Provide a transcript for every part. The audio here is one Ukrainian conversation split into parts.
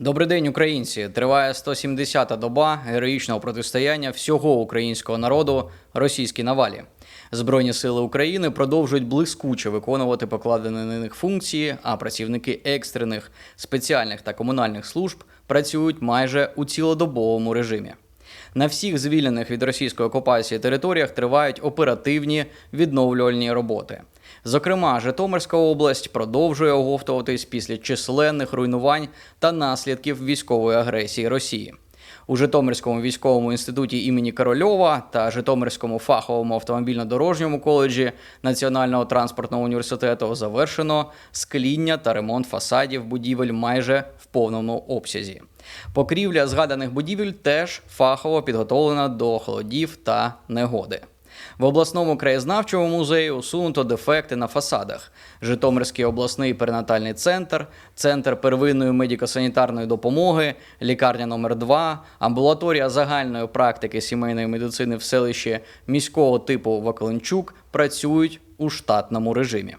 Добрий день, українці! Триває 170-та доба героїчного протистояння всього українського народу російській навалі. Збройні сили України продовжують блискуче виконувати покладені на них функції, а працівники екстрених, спеціальних та комунальних служб працюють майже у цілодобовому режимі. На всіх звільнених від російської окупації територіях тривають оперативні відновлювальні роботи. Зокрема, Житомирська область продовжує оговтуватись після численних руйнувань та наслідків військової агресії Росії. У Житомирському військовому інституті імені Корольова та Житомирському фаховому автомобільно-дорожньому коледжі Національного транспортного університету завершено скління та ремонт фасадів будівель майже повному обсязі. Покрівля згаданих будівель теж фахово підготовлена до холодів та негоди. В обласному краєзнавчому музеї усунуто дефекти на фасадах. Житомирський обласний перинатальний центр, центр первинної медико-санітарної допомоги, лікарня номер 2 амбулаторія загальної практики сімейної медицини в селищі міського типу Вакаленчук працюють у штатному режимі.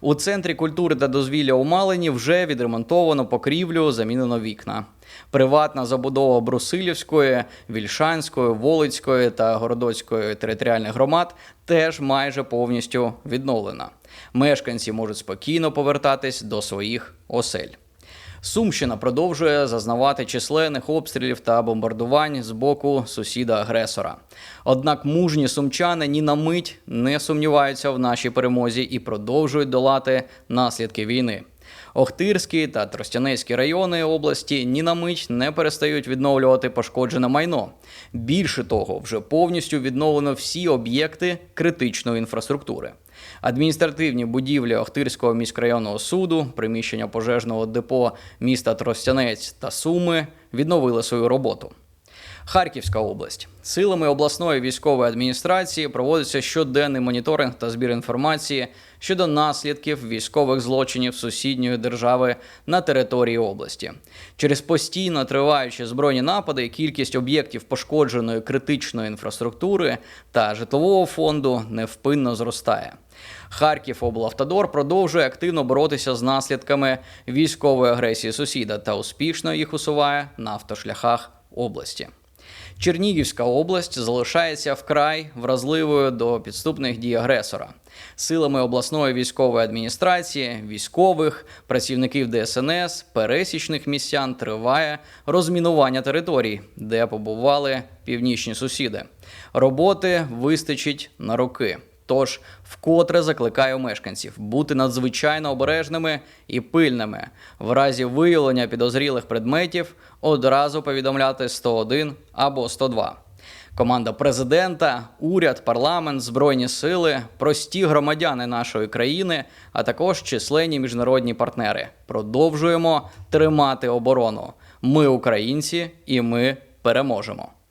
У центрі культури та дозвілля у Малині вже відремонтовано покрівлю, замінено вікна. Приватна забудова Брусилівської, Вільшанської, Волицької та Городоцької територіальних громад теж майже повністю відновлена. Мешканці можуть спокійно повертатись до своїх осель. Сумщина продовжує зазнавати численних обстрілів та бомбардувань з боку сусіда-агресора. Однак мужні сумчани ні на мить не сумніваються в нашій перемозі і продовжують долати наслідки війни. Охтирський та Тростянецький райони області ні на мить не перестають відновлювати пошкоджене майно. Більше того, вже повністю відновлено всі об'єкти критичної інфраструктури. Адміністративні будівлі Охтирського міськрайонного суду, приміщення пожежного депо міста Тростянець та Суми відновили свою роботу. Харківська область силами обласної військової адміністрації проводиться щоденний моніторинг та збір інформації щодо наслідків військових злочинів сусідньої держави на території області. Через постійно триваючі збройні напади кількість об'єктів пошкодженої критичної інфраструктури та житлового фонду невпинно зростає. Харків облавтодор продовжує активно боротися з наслідками військової агресії сусіда та успішно їх усуває на автошляхах області. Чернігівська область залишається вкрай вразливою до підступних дій агресора. Силами обласної військової адміністрації, військових, працівників ДСНС, пересічних містян триває розмінування територій, де побували північні сусіди. Роботи вистачить на роки. Тож вкотре закликаю мешканців бути надзвичайно обережними і пильними. В разі виявлення підозрілих предметів одразу повідомляти 101 або 102. Команда президента, уряд, парламент, збройні сили, прості громадяни нашої країни, а також численні міжнародні партнери. Продовжуємо тримати оборону. Ми українці, і ми переможемо.